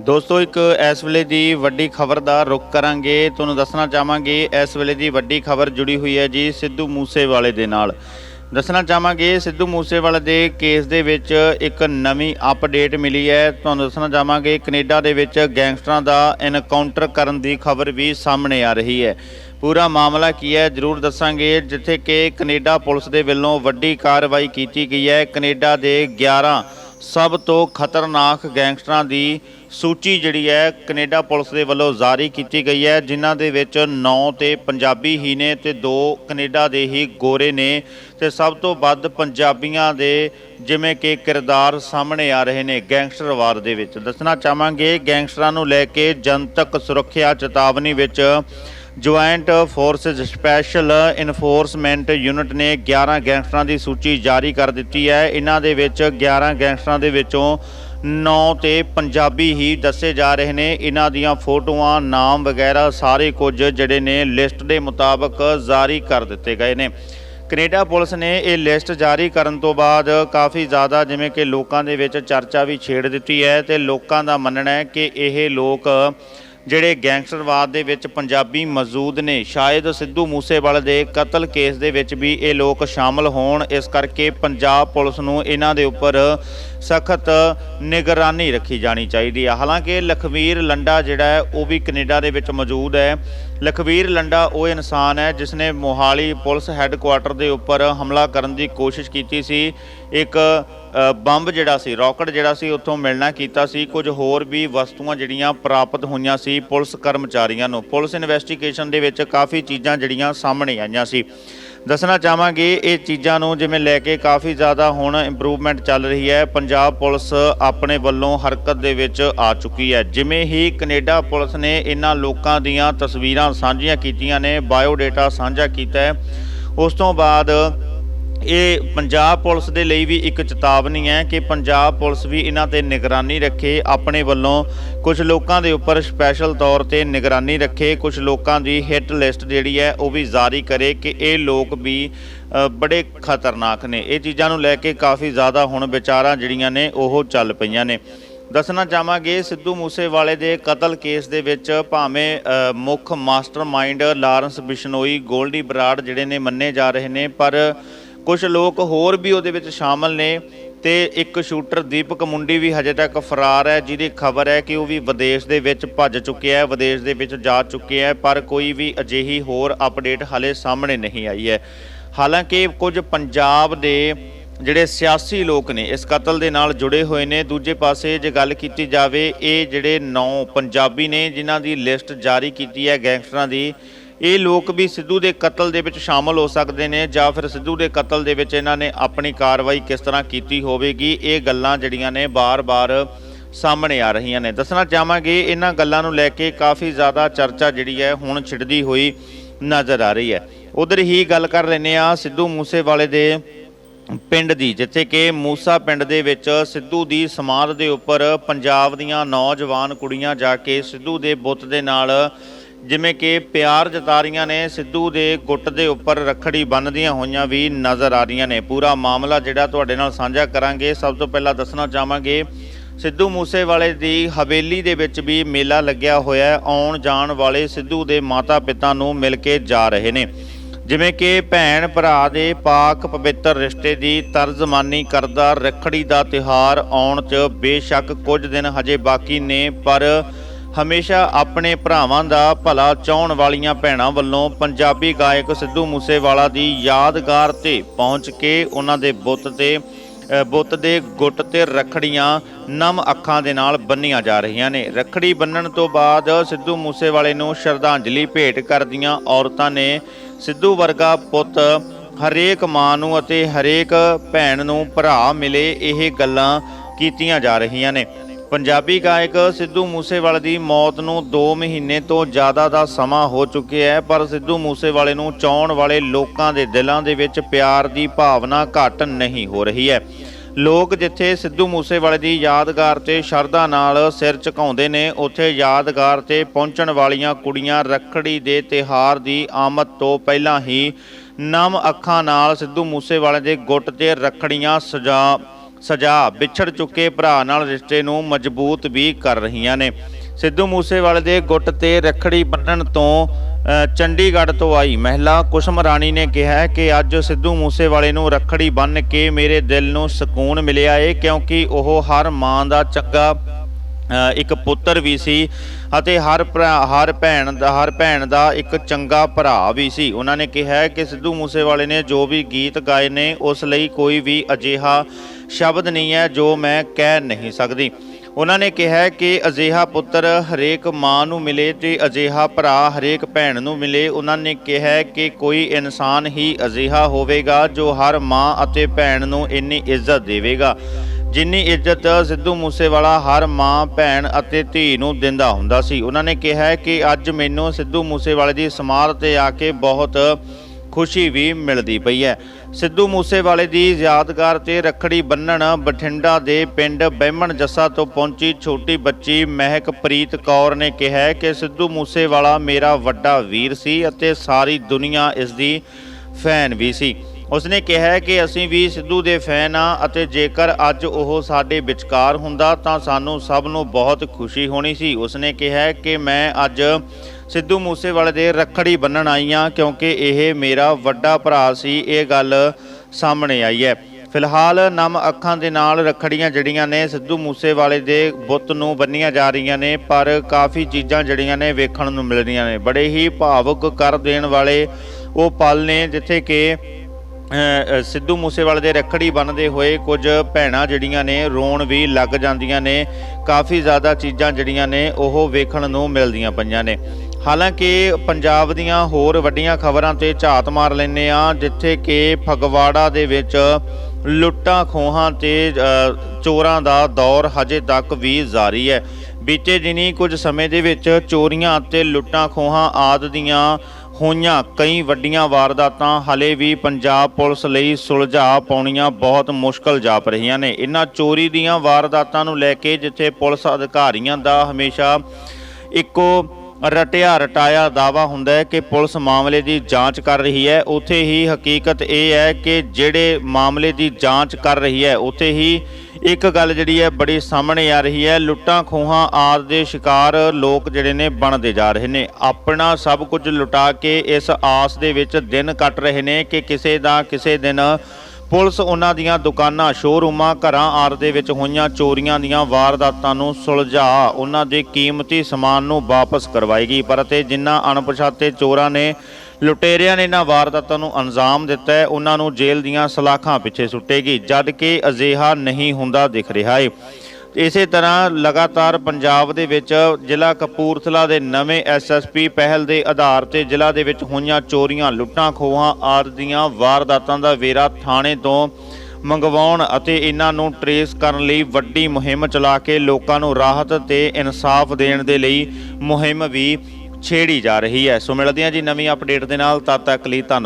ਦੋਸਤੋ, ਇੱਕ ਇਸ ਵੇਲੇ ਦੀ ਵੱਡੀ ਖਬਰ ਦਾ ਰੁਖ ਕਰਾਂਗੇ। ਤੁਹਾਨੂੰ ਦੱਸਣਾ ਚਾਹਾਂਗੇ, ਇਸ ਵੇਲੇ ਦੀ ਵੱਡੀ ਖਬਰ ਜੁੜੀ ਹੋਈ ਹੈ ਜੀ ਸਿੱਧੂ ਮੂਸੇਵਾਲੇ ਦੇ ਨਾਲ। ਦੱਸਣਾ ਚਾਹਾਂਗੇ, ਸਿੱਧੂ ਮੂਸੇਵਾਲੇ ਦੇ ਕੇਸ ਦੇ ਵਿੱਚ ਇੱਕ ਨਵੀਂ ਅਪਡੇਟ ਮਿਲੀ ਹੈ। ਤੁਹਾਨੂੰ ਦੱਸਣਾ ਚਾਹਾਂਗੇ, ਕੈਨੇਡਾ ਦੇ ਵਿੱਚ ਗੈਂਗਸਟਰਾਂ ਦਾ ਐਨਕਾਊਂਟਰ ਕਰਨ ਦੀ ਖਬਰ ਵੀ ਸਾਹਮਣੇ ਆ ਰਹੀ ਹੈ। ਪੂਰਾ ਮਾਮਲਾ ਕੀ ਹੈ, ਜਰੂਰ ਦੱਸਾਂਗੇ, ਜਿੱਥੇ ਕਿ ਕੈਨੇਡਾ ਪੁਲਿਸ ਦੇ ਵੱਲੋਂ ਵੱਡੀ ਕਾਰਵਾਈ ਕੀਤੀ ਗਈ ਹੈ। ਕੈਨੇਡਾ ਦੇ 11 ਸਭ ਤੋਂ ਖਤਰਨਾਕ ਗੈਂਗਸਟਰਾਂ ਦੀ ਸੂਚੀ ਜਿਹੜੀ ਹੈ ਕੈਨੇਡਾ ਪੁਲਿਸ ਦੇ ਵੱਲੋਂ ਜਾਰੀ ਕੀਤੀ ਗਈ ਹੈ, ਜਿਨ੍ਹਾਂ ਦੇ ਵਿੱਚ 9 ਤੇ ਪੰਜਾਬੀ ਹੀ ਨੇ ਤੇ 2 ਕੈਨੇਡਾ ਦੇ ਹੀ ਗੋਰੇ ਨੇ ਤੇ ਸਭ ਤੋਂ ਵੱਧ ਪੰਜਾਬੀਆਂ ਦੇ ਜਿਵੇਂ ਕਿ ਕਿਰਦਾਰ ਸਾਹਮਣੇ ਆ ਰਹੇ ਨੇ ਗੈਂਗਸਟਰਵਾਦ ਦੇ ਵਿੱਚ। ਦੱਸਣਾ ਚਾਹਾਂਗੇ, ਗੈਂਗਸਟਰਾਂ ਨੂੰ ਲੈ ਕੇ ਜਨਤਕ ਸੁਰੱਖਿਆ ਚੇਤਾਵਨੀ ਵਿੱਚ joint forces special enforcement unit ਨੇ 11 ਗੈਂਗਸਟਰਾਂ ਦੀ ਸੂਚੀ ਜਾਰੀ ਕਰ ਦਿੱਤੀ ਹੈ। ਇਹਨਾਂ ਦੇ ਵਿੱਚ 11 ਗੈਂਗਸਟਰਾਂ ਦੇ ਵਿੱਚੋਂ 9 ਤੇ ਪੰਜਾਬੀ ਹੀ ਦੱਸੇ ਜਾ ਰਹੇ ਨੇ। ਇਹਨਾਂ ਦੀਆਂ ਫੋਟੋਆਂ, ਨਾਮ ਵਗੈਰਾ ਸਾਰੇ ਕੁਝ ਜਿਹੜੇ ਨੇ ਲਿਸਟ ਦੇ ਮੁਤਾਬਕ ਜਾਰੀ ਕਰ ਦਿੱਤੇ ਗਏ ਨੇ। ਕੈਨੇਡਾ ਪੁਲਿਸ ਨੇ ਇਹ ਲਿਸਟ ਜਾਰੀ ਕਰਨ ਤੋਂ ਬਾਅਦ ਕਾਫੀ ਜ਼ਿਆਦਾ ਜਿਵੇਂ ਕਿ ਲੋਕਾਂ ਦੇ ਵਿੱਚ ਚਰਚਾ ਵੀ ਛੇੜ ਦਿੱਤੀ ਹੈ ਤੇ ਲੋਕਾਂ ਦਾ ਮੰਨਣਾ ਹੈ ਕਿ ਇਹ ਲੋਕ ਜਿਹੜੇ ਗੈਂਗਸਟਰਵਾਦ ਦੇ ਵਿੱਚ ਪੰਜਾਬੀ ਮੌਜੂਦ ਨੇ, ਸ਼ਾਇਦ ਸਿੱਧੂ ਮੂਸੇਵਾਲੇ ਦੇ ਕਤਲ ਕੇਸ ਦੇ ਵਿੱਚ ਵੀ ਇਹ ਲੋਕ ਸ਼ਾਮਲ ਹੋਣ, ਇਸ ਕਰਕੇ ਪੰਜਾਬ ਪੁਲਿਸ ਨੂੰ ਇਹਨਾਂ ਦੇ ਉੱਪਰ ਸਖਤ ਨਿਗਰਾਨੀ ਰੱਖੀ ਜਾਣੀ ਚਾਹੀਦੀ ਹੈ। ਹਾਲਾਂਕਿ ਲਖਵੀਰ ਲੰਡਾ ਜਿਹੜਾ ਹੈ, ਉਹ ਵੀ ਕੈਨੇਡਾ ਦੇ ਵਿੱਚ ਮੌਜੂਦ ਹੈ। ਲਖਵੀਰ ਲੰਡਾ ਉਹ ਇਨਸਾਨ ਹੈ ਜਿਸ ਨੇ ਮੋਹਾਲੀ ਪੁਲਿਸ ਹੈੱਡਕੁਆਟਰ ਦੇ ਉੱਪਰ ਹਮਲਾ ਕਰਨ ਦੀ ਕੋਸ਼ਿਸ਼ ਕੀਤੀ ਸੀ। ਇੱਕ ਬੰਬ ਜਿਹੜਾ ਸੀ, ਰਾਕਟ ਜਿਹੜਾ ਸੀ, ਉੱਥੋਂ ਮਿਲਣਾ ਕੀਤਾ ਸੀ। ਕੁਝ ਹੋਰ ਵੀ ਵਸਤੂਆਂ ਜਿਹੜੀਆਂ ਪ੍ਰਾਪਤ ਹੋਈਆਂ ਸੀ ਪੁਲਿਸ ਕਰਮਚਾਰੀਆਂ ਨੂੰ। ਪੁਲਿਸ ਇਨਵੈਸਟੀਗੇਸ਼ਨ ਦੇ ਵਿੱਚ ਕਾਫੀ ਚੀਜ਼ਾਂ ਜਿਹੜੀਆਂ ਸਾਹਮਣੇ ਆਈਆਂ ਸੀ। ਦੱਸਣਾ ਚਾਹਾਂਗੇ, ਇਹ ਚੀਜ਼ਾਂ ਨੂੰ ਜਿਵੇਂ ਲੈ ਕੇ ਕਾਫੀ ਜ਼ਿਆਦਾ ਹੁਣ ਇੰਪਰੂਵਮੈਂਟ ਚੱਲ ਰਹੀ ਹੈ। ਪੰਜਾਬ ਪੁਲਿਸ ਆਪਣੇ ਵੱਲੋਂ ਹਰਕਤ ਦੇ ਵਿੱਚ ਆ ਚੁੱਕੀ ਹੈ। ਜਿਵੇਂ ਹੀ ਕੈਨੇਡਾ ਪੁਲਿਸ ਨੇ ਇਹਨਾਂ ਲੋਕਾਂ ਦੀਆਂ ਤਸਵੀਰਾਂ ਸਾਂਝੀਆਂ ਕੀਤੀਆਂ ਨੇ, ਬਾਇਓਡਾਟਾ ਸਾਂਝਾ ਕੀਤਾ ਹੈ, ਉਸ ਤੋਂ ਬਾਅਦ ਇਹ ਪੰਜਾਬ ਪੁਲਿਸ ਦੇ ਲਈ ਵੀ ਇੱਕ ਚੇਤਾਵਨੀ ਹੈ ਕਿ ਪੰਜਾਬ ਪੁਲਿਸ ਵੀ ਇਹਨਾਂ ਤੇ ਨਿਗਰਾਨੀ ਰੱਖੇ ਆਪਣੇ ਵੱਲੋਂ ਕੁਝ ਲੋਕਾਂ ਦੇ ਉੱਪਰ ਸਪੈਸ਼ਲ ਤੌਰ ਤੇ ਨਿਗਰਾਨੀ ਰੱਖੇ ਕੁਝ ਲੋਕਾਂ ਦੀ ਹਿੱਟ ਲਿਸਟ ਜਿਹੜੀ ਹੈ ਉਹ ਵੀ ਜਾਰੀ ਕਰੇ ਕਿ ਇਹ ਲੋਕ ਵੀ ਬੜੇ ਖਤਰਨਾਕ ਨੇ। ਇਹ ਚੀਜ਼ਾਂ ਨੂੰ ਲੈ ਕੇ ਕਾਫੀ ਜ਼ਿਆਦਾ ਹੁਣ ਵਿਚਾਰਾਂ ਜਿਹੜੀਆਂ ਨੇ ਉਹ ਚੱਲ ਪਈਆਂ ਨੇ। ਦੱਸਣਾ ਚਾਹਾਂਗੇ ਸਿੱਧੂ ਮੂਸੇਵਾਲੇ ਦੇ ਕਤਲ ਕੇਸ ਦੇ ਵਿੱਚ ਭਾਵੇਂ ਅ, ਮੁੱਖ ਮਾਸਟਰਮਾਈਂਡ ਲਾਰੈਂਸ ਬਿਸ਼ਨੋਈ ਗੋਲਡੀ ਬਰਾੜ ਜਿਹੜੇ ਨੇ ਮੰਨੇ ਜਾ ਰਹੇ ਨੇ ਪਰ ਕੁਝ ਲੋਕ ਹੋਰ ਵੀ ਉਹਦੇ ਵਿੱਚ ਸ਼ਾਮਲ ਨੇ ਤੇ ਇੱਕ ਸ਼ੂਟਰ ਦੀਪਕ ਮੁੰਡੀ ਵੀ ਹਜੇ ਤੱਕ ਫਰਾਰ ਹੈ, ਜਿਹਦੀ ਖਬਰ ਹੈ ਕਿ ਉਹ ਵੀ ਵਿਦੇਸ਼ ਦੇ ਵਿੱਚ ਭੱਜ ਚੁੱਕਿਆ ਹੈ, ਵਿਦੇਸ਼ ਦੇ ਵਿੱਚ ਜਾ ਚੁੱਕਿਆ ਹੈ, ਪਰ ਕੋਈ ਵੀ ਅਜਿਹੀ ਹੋਰ ਅਪਡੇਟ ਹਲੇ ਸਾਹਮਣੇ ਨਹੀਂ ਆਈ ਹੈ। ਹਾਲਾਂਕਿ ਕੁਝ ਪੰਜਾਬ ਦੇ ਜਿਹੜੇ ਸਿਆਸੀ ਲੋਕ ਨੇ, ਇਸ ਕਤਲ ਦੇ ਨਾਲ ਜੁੜੇ ਹੋਏ ਨੇ, ਦੂਜੇ ਪਾਸੇ ਜੇ ਗੱਲ ਕੀਤੀ ਜਾਵੇ, ਇਹ ਜਿਹੜੇ 9 ਪੰਜਾਬੀ ਨੇ, ਜਿਨ੍ਹਾਂ ਦੀ ਲਿਸਟ ਜਾਰੀ ਕੀਤੀ ਹੈ ਗੈਂਗਸਟਰਾਂ ਦੀ ਇਹ ਲੋਕ ਵੀ ਸਿੱਧੂ ਦੇ ਕਤਲ ਦੇ ਵਿੱਚ ਸ਼ਾਮਲ ਹੋ ਸਕਦੇ ਨੇ ਜਾਂ ਫਿਰ ਸਿੱਧੂ ਦੇ ਕਤਲ ਦੇ ਵਿੱਚ ਇਹਨਾਂ ਨੇ ਆਪਣੀ ਕਾਰਵਾਈ ਕਿਸ ਤਰ੍ਹਾਂ ਕੀਤੀ ਹੋਵੇਗੀ, ਇਹ ਗੱਲਾਂ ਜਿਹੜੀਆਂ ਨੇ ਬਾਰ-ਬਾਰ ਸਾਹਮਣੇ ਆ ਰਹੀਆਂ ਨੇ। ਦੱਸਣਾ ਚਾਹਾਂਗੇ, ਇਹਨਾਂ ਗੱਲਾਂ ਨੂੰ ਲੈ ਕੇ ਕਾਫੀ ਜ਼ਿਆਦਾ ਚਰਚਾ ਜਿਹੜੀ ਹੈ ਹੁਣ ਛਿੜਦੀ ਹੋਈ ਨਜ਼ਰ ਆ ਰਹੀ ਹੈ। ਉਧਰ ਹੀ ਗੱਲ ਕਰ ਲੈਨੇ ਆ ਸਿੱਧੂ ਮੂਸੇਵਾਲੇ ਦੇ ਪਿੰਡ ਦੀ, ਜਿੱਥੇ ਕਿ ਮੂਸਾ ਪਿੰਡ ਦੇ ਵਿੱਚ ਸਿੱਧੂ ਦੀ ਸਮਾਧ ਦੇ ਉੱਪਰ ਪੰਜਾਬ ਦੀਆਂ ਨੌਜਵਾਨ ਕੁੜੀਆਂ ਜਾ ਕੇ ਸਿੱਧੂ ਦੇ ਬੁੱਤ ਦੇ ਨਾਲ ਜਿਵੇਂ ਕਿ ਪਿਆਰ ਜਤਾ ਰਹੀਆਂ ਨੇ ਸਿੱਧੂ ਦੇ ਗੁੱਟ ਦੇ ਉੱਪਰ ਰੱਖੜੀ ਬੰਨ੍ਹਦੀਆਂ ਹੋਈਆਂ ਵੀ ਨਜ਼ਰ ਆ ਰਹੀਆਂ ਨੇ। ਪੂਰਾ ਮਾਮਲਾ ਜਿਹੜਾ ਤੁਹਾਡੇ ਨਾਲ ਸਾਂਝਾ ਕਰਾਂਗੇ। ਸਭ ਤੋਂ ਪਹਿਲਾਂ ਦੱਸਣਾ ਚਾਹਾਂਗੇ, ਸਿੱਧੂ ਮੂਸੇਵਾਲੇ ਦੀ ਹਵੇਲੀ ਦੇ ਵਿੱਚ ਵੀ ਮੇਲਾ ਲੱਗਿਆ ਹੋਇਆ ਆਉਣ ਜਾਣ ਵਾਲੇ ਸਿੱਧੂ ਦੇ ਮਾਤਾ ਪਿਤਾ ਨੂੰ ਮਿਲ ਕੇ ਜਾ ਰਹੇ ਨੇ। ਜਿਵੇਂ ਕਿ ਭੈਣ ਭਰਾ ਦੇ ਪਾਕ ਪਵਿੱਤਰ ਰਿਸ਼ਤੇ ਦੀ ਤਰਜ਼ਮਾਨੀ ਕਰਦਾ ਰੱਖੜੀ ਦਾ ਤਿਹਾਰ ਆਉਣ 'ਚ ਬੇਸ਼ੱਕ ਕੁਝ ਦਿਨ ਹਜੇ ਬਾਕੀ ਨੇ, ਪਰ ਹਮੇਸ਼ਾ ਆਪਣੇ ਭਰਾਵਾਂ ਦਾ ਭਲਾ ਚਾਹਣ ਵਾਲੀਆਂ ਭੈਣਾਂ ਵੱਲੋਂ ਪੰਜਾਬੀ ਗਾਇਕ ਸਿੱਧੂ ਮੂਸੇਵਾਲਾ ਦੀ ਯਾਦਗਾਰ ਤੇ ਪਹੁੰਚ ਕੇ ਉਹਨਾਂ ਦੇ ਬੁੱਤ ਤੇ ਬੁੱਤ ਦੇ ਗੁੱਟ ਤੇ ਰੱਖੜੀਆਂ ਨਮ ਅੱਖਾਂ ਦੇ ਨਾਲ ਬੰਨੀਆਂ ਜਾ ਰਹੀਆਂ ਨੇ। ਰੱਖੜੀ ਬੰਨਣ ਤੋਂ ਬਾਅਦ ਸਿੱਧੂ ਮੂਸੇਵਾਲੇ ਨੂੰ ਸ਼ਰਧਾਂਜਲੀ ਭੇਟ ਕਰਦੀਆਂ ਔਰਤਾਂ ਨੇ ਸਿੱਧੂ ਵਰਗਾ ਪੁੱਤ ਹਰੇਕ ਮਾਂ ਨੂੰ ਅਤੇ ਹਰੇਕ ਭੈਣ ਨੂੰ ਭਰਾ ਮਿਲੇ ਇਹ ਗੱਲਾਂ ਕੀਤੀਆਂ ਜਾ ਰਹੀਆਂ ਨੇ। ਪੰਜਾਬੀ ਗਾਇਕ ਸਿੱਧੂ ਮੂਸੇਵਾਲੇ ਦੀ ਮੌਤ ਨੂੰ 2 ਮਹੀਨੇ ਤੋਂ ਜ਼ਿਆਦਾ ਦਾ ਸਮਾਂ ਹੋ ਚੁੱਕਿਆ ਹੈ, ਪਰ ਸਿੱਧੂ ਮੂਸੇਵਾਲੇ ਨੂੰ ਚਾਹਣ ਵਾਲੇ ਲੋਕਾਂ ਦੇ ਦਿਲਾਂ ਦੇ ਵਿੱਚ ਪਿਆਰ ਦੀ ਭਾਵਨਾ ਘਟ ਨਹੀਂ ਹੋ ਰਹੀ ਹੈ। ਲੋਕ ਜਿੱਥੇ ਸਿੱਧੂ ਮੂਸੇਵਾਲੇ ਦੀ ਯਾਦਗਾਰ ਤੇ ਸ਼ਰਧਾ ਨਾਲ ਸਿਰ ਝੁਕਾਉਂਦੇ ਨੇ, ਉੱਥੇ ਯਾਦਗਾਰ ਤੇ ਪਹੁੰਚਣ ਵਾਲੀਆਂ ਕੁੜੀਆਂ ਰੱਖੜੀ ਦੇ ਤਿਹਾਰ ਦੀ ਆਮਦ ਤੋਂ ਪਹਿਲਾਂ ਹੀ ਨਮ ਅੱਖਾਂ ਨਾਲ ਸਿੱਧੂ ਮੂਸੇਵਾਲੇ ਦੇ ਗੁੱਟ ਤੇ ਰੱਖੜੀਆਂ ਸਜਾ ਸਜ਼ਾ ਵਿਛੜ ਚੁੱਕੇ ਭਰਾ ਨਾਲ ਰਿਸ਼ਤੇ ਨੂੰ ਮਜ਼ਬੂਤ ਵੀ ਕਰ ਰਹੀਆਂ ਨੇ। ਸਿੱਧੂ ਮੂਸੇਵਾਲੇ ਦੇ ਗੁੱਟ ਤੇ ਰੱਖੜੀ ਬੰਨਣ ਤੋਂ ਚੰਡੀਗੜ੍ਹ ਤੋਂ ਆਈ ਮਹਿਲਾ ਕੁਸ਼ਮ ਰਾਣੀ ਨੇ ਕਿਹਾ ਕਿ ਅੱਜ ਸਿੱਧੂ ਮੂਸੇਵਾਲੇ ਨੂੰ ਰੱਖੜੀ ਬੰਨ੍ਹ ਕੇ ਮੇਰੇ ਦਿਲ ਨੂੰ ਸਕੂਨ ਮਿਲਿਆ ਏ, ਕਿਉਂਕਿ ਉਹ ਹਰ ਮਾਂ ਦਾ ਚੰਗਾ ਇੱਕ ਪੁੱਤਰ ਵੀ ਸੀ ਅਤੇ ਹਰ ਭਰਾ, ਹਰ ਭੈਣ ਦਾ, ਹਰ ਭੈਣ ਦਾ ਇੱਕ ਚੰਗਾ ਭਰਾ ਵੀ ਸੀ। ਉਹਨਾਂ ਨੇ ਕਿਹਾ ਕਿ ਸਿੱਧੂ ਮੂਸੇਵਾਲੇ ਨੇ ਜੋ ਵੀ ਗੀਤ ਗਾਏ ਨੇ, ਉਸ ਲਈ ਕੋਈ ਵੀ ਅਜਿਹਾ ਸ਼ਬਦ ਨਹੀਂ ਹੈ ਜੋ ਮੈਂ ਕਹਿ ਨਹੀਂ ਸਕਦੀ। ਉਹਨਾਂ ਨੇ ਕਿਹਾ ਕਿ ਅਜਿਹਾ ਪੁੱਤਰ ਹਰੇਕ ਮਾਂ ਨੂੰ ਮਿਲੇ ਤੇ ਅਜਿਹਾ ਭਰਾ ਹਰੇਕ ਭੈਣ ਨੂੰ ਮਿਲੇ। ਉਹਨਾਂ ਨੇ ਕਿਹਾ ਕਿ ਕੋਈ ਇਨਸਾਨ ਹੀ ਅਜਿਹਾ ਹੋਵੇਗਾ ਜੋ ਹਰ ਮਾਂ ਅਤੇ ਭੈਣ ਨੂੰ ਇੰਨੀ ਇੱਜ਼ਤ ਦੇਵੇਗਾ, ਜਿੰਨੀ ਇੱਜ਼ਤ ਸਿੱਧੂ ਮੂਸੇਵਾਲਾ ਹਰ ਮਾਂ, ਭੈਣ ਅਤੇ ਧੀ ਨੂੰ ਦਿੰਦਾ ਹੁੰਦਾ ਸੀ। ਉਹਨਾਂ ਨੇ ਕਿਹਾ ਕਿ ਅੱਜ ਮੈਨੂੰ ਸਿੱਧੂ ਮੂਸੇਵਾਲੇ ਦੀ ਸਮਾਧ ਤੇ ਆ ਕੇ ਬਹੁਤ ਖੁਸ਼ੀ ਵੀ ਮਿਲਦੀ ਪਈ ਹੈ। ਸਿੱਧੂ ਮੂਸੇਵਾਲੇ ਦੀ ਯਾਦਗਾਰ ਤੇ ਰੱਖੜੀ ਬੰਨਣ ਬਠਿੰਡਾ ਦੇ ਪਿੰਡ ਬਹਿਮਣ ਜੱਸਾ ਤੋਂ ਪਹੁੰਚੀ ਛੋਟੀ ਬੱਚੀ ਮਹਿਕਪ੍ਰੀਤ ਕੌਰ ਨੇ ਕਿਹਾ ਕਿ ਸਿੱਧੂ ਮੂਸੇਵਾਲਾ ਮੇਰਾ ਵੱਡਾ ਵੀਰ ਸੀ ਅਤੇ ਸਾਰੀ ਦੁਨੀਆ ਇਸ ਦੀ ਫੈਨ ਵੀ ਸੀ। ਉਸਨੇ ਕਿਹਾ ਕਿ ਅਸੀਂ ਵੀ ਸਿੱਧੂ ਦੇ ਫੈਨ ਆ ਅਤੇ ਜੇਕਰ ਅੱਜ ਉਹ ਸਾਡੇ ਵਿਚਕਾਰ ਹੁੰਦਾ ਤਾਂ ਸਾਨੂੰ ਸਭ ਨੂੰ ਬਹੁਤ ਖੁਸ਼ੀ ਹੋਣੀ ਸੀ। ਉਸਨੇ ਕਿਹਾ ਕਿ ਮੈਂ ਅੱਜ ਸਿੱਧੂ ਮੂਸੇਵਾਲੇ ਦੇ ਰੱਖੜੀ ਬੰਨਣ ਆਈ ਹਾਂ ਕਿਉਂਕਿ ਇਹ ਮੇਰਾ ਵੱਡਾ ਭਰਾ ਸੀ, ਇਹ ਗੱਲ ਸਾਹਮਣੇ ਆਈ ਹੈ। ਫਿਲਹਾਲ ਨਮ ਅੱਖਾਂ ਦੇ ਨਾਲ ਰੱਖੜੀਆਂ ਜੜੀਆਂ ਨੇ ਸਿੱਧੂ ਮੂਸੇਵਾਲੇ ਦੇ ਬੁੱਤ ਨੂੰ ਬੰਨੀਆਂ ਜਾ ਰਹੀਆਂ ਨੇ, ਪਰ ਕਾਫੀ ਚੀਜ਼ਾਂ ਜੜੀਆਂ ਨੇ ਵੇਖਣ ਨੂੰ ਮਿਲ ਰਹੀਆਂ ਨੇ। ਬੜੇ ਹੀ ਭਾਵੁਕ ਕਰ ਦੇਣ ਵਾਲੇ ਉਹ ਪਲ ਨੇ, ਜਿੱਥੇ ਕਿ ਸਿੱਧੂ ਮੂਸੇਵਾਲੇ ਦੇ ਰੱਖੜੀ ਬੰਨਦੇ ਹੋਏ ਕੁਝ ਭੈਣਾਂ ਜਿਹੜੀਆਂ ਨੇ ਰੋਣ ਵੀ ਲੱਗ ਜਾਂਦੀਆਂ ਨੇ। ਕਾਫੀ ਜ਼ਿਆਦਾ ਚੀਜ਼ਾਂ ਜਿਹੜੀਆਂ ਨੇ ਉਹ ਵੇਖਣ ਨੂੰ ਮਿਲਦੀਆਂ ਪਈਆਂ ਨੇ। ਹਾਲਾਂਕਿ ਪੰਜਾਬ ਦੀਆਂ ਹੋਰ ਵੱਡੀਆਂ ਖਬਰਾਂ ਤੇ ਝਾਤ ਮਾਰ ਲੈਂਦੇ ਆ ਜਿੱਥੇ ਕਿ ਫਗਵਾੜਾ ਦੇ ਵਿੱਚ ਲੁੱਟਾਂ ਖੋਹਾਂ ਤੇ ਚੋਰਾਂ ਦਾ ਦੌਰ ਹਜੇ ਤੱਕ ਵੀ ਜਾਰੀ ਹੈ। ਬੀਤੇ ਦਿਨੀ ਕੁਝ ਸਮੇਂ ਦੇ ਵਿੱਚ ਚੋਰੀਆਂ ਅਤੇ ਲੁੱਟਾਂ ਖੋਹਾਂ ਆਦਿ ਦੀਆਂ ਹੋਈਆਂ ਕਈ ਵੱਡੀਆਂ ਵਾਰਦਾਤਾਂ ਹਲੇ ਵੀ ਪੰਜਾਬ ਪੁਲਿਸ ਲਈ ਸੁਲਝਾ ਪਾਉਣੀਆਂ ਬਹੁਤ ਮੁਸ਼ਕਲ ਜਾਪ ਰਹੀਆਂ ਨੇ। ਇਹਨਾਂ ਚੋਰੀ ਦੀਆਂ ਵਾਰਦਾਤਾਂ ਨੂੰ ਲੈ ਕੇ ਜਿੱਥੇ ਪੁਲਿਸ ਅਧਿਕਾਰੀਆਂ ਦਾ ਹਮੇਸ਼ਾ ਇੱਕੋ ਰਟਿਆ ਰਟਾਇਆ ਦਾਵਾ ਹੁੰਦਾ ਹੈ ਕਿ ਪੁਲਿਸ ਮਾਮਲੇ ਦੀ ਜਾਂਚ ਕਰ ਰਹੀ ਹੈ। ਉੱਥੇ ਹੀ ਹਕੀਕਤ ਇਹ ਹੈ ਕਿ ਜਿਹੜੇ ਮਾਮਲੇ ਦੀ ਜਾਂਚ ਕਰ ਰਹੀ ਹੈ, ਉੱਥੇ ਹੀ ਇੱਕ ਗੱਲ ਜਿਹੜੀ ਹੈ ਬੜੀ ਸਾਹਮਣੇ ਆ ਰਹੀ ਹੈ, ਲੁੱਟਾਂ ਖੋਹਾਂ ਆਦਿ ਦੇ ਸ਼ਿਕਾਰ ਲੋਕ ਜਿਹੜੇ ਨੇ ਬਣਦੇ ਜਾ ਰਹੇ ਨੇ। ਆਪਣਾ ਸਭ ਕੁਝ ਲੁਟਾ ਕੇ ਇਸ ਆਸ ਦੇ ਵਿੱਚ ਦਿਨ ਕੱਟ ਰਹੇ ਨੇ ਕਿ ਕਿਸੇ ਦਾ ਕਿਸੇ ਦਿਨ ਪੁਲਿਸ ਉਹਨਾਂ ਦੀਆਂ ਦੁਕਾਨਾਂ, ਸ਼ੋਰੂਮਾਂ, ਘਰਾਂ ਆਰ ਦੇ ਵਿੱਚ ਹੋਈਆਂ ਚੋਰੀਆਂ ਦੀਆਂ ਵਾਰਦਾਤਾਂ ਨੂੰ ਸੁਲਝਾ, ਉਹਨਾਂ ਦੇ ਕੀਮਤੀ ਸਮਾਨ ਨੂੰ ਵਾਪਸ ਕਰਵਾਏਗੀ। ਪਰ ਅਤੇ ਜਿਨ੍ਹਾਂ ਅਣਪਛਾਤੇ ਚੋਰਾਂ ਨੇ ਲੁਟੇਰਿਆਂ ਨੇ ਇਹਨਾਂ ਵਾਰਦਾਤਾਂ ਨੂੰ ਅੰਜਾਮ ਦਿੱਤਾ ਹੈ, ਉਹਨਾਂ ਨੂੰ ਜੇਲ੍ਹ ਦੀਆਂ ਸਲਾਖਾਂ ਪਿੱਛੇ ਸੁੱਟੇਗੀ ਜਦ ਕਿ ਅਜਿਹਾ ਨਹੀਂ ਹੁੰਦਾ ਦਿਖ ਰਿਹਾ ਹੈ। ਇਸੇ ਤਰ੍ਹਾਂ ਲਗਾਤਾਰ ਪੰਜਾਬ ਦੇ ਵਿੱਚ ਜ਼ਿਲ੍ਹਾ ਕਪੂਰਥਲਾ ਦੇ ਨਵੇਂ ਐਸਐਸਪੀ ਪਹਿਲ ਦੇ ਆਧਾਰ ਤੇ ਜ਼ਿਲ੍ਹਾ ਦੇ ਵਿੱਚ ਹੋਈਆਂ ਚੋਰੀਆਂ, ਲੁੱਟਾਂ, ਖੋਹਾਂ ਆਦਿ ਦੀਆਂ ਵਾਰਦਾਤਾਂ ਦਾ ਵੇਰਾ ਥਾਣੇ ਤੋਂ ਮੰਗਵਾਉਣ ਅਤੇ ਇਹਨਾਂ ਨੂੰ ਟਰੇਸ ਕਰਨ ਲਈ ਵੱਡੀ ਮੁਹਿੰਮ ਚਲਾ ਕੇ ਲੋਕਾਂ ਨੂੰ ਰਾਹਤ ਤੇ ਇਨਸਾਫ ਦੇਣ ਦੇ ਲਈ ਮੁਹਿੰਮ ਵੀ ਛੇੜੀ ਜਾ ਰਹੀ ਹੈ। ਸੋ ਮਿਲਦੇ ਹਾਂ ਜੀ ਨਵੀਂ ਅਪਡੇਟ ਦੇ ਨਾਲ। ਤਦ ਤੱਕ ਲਈ ਧੰਨਵਾਦ।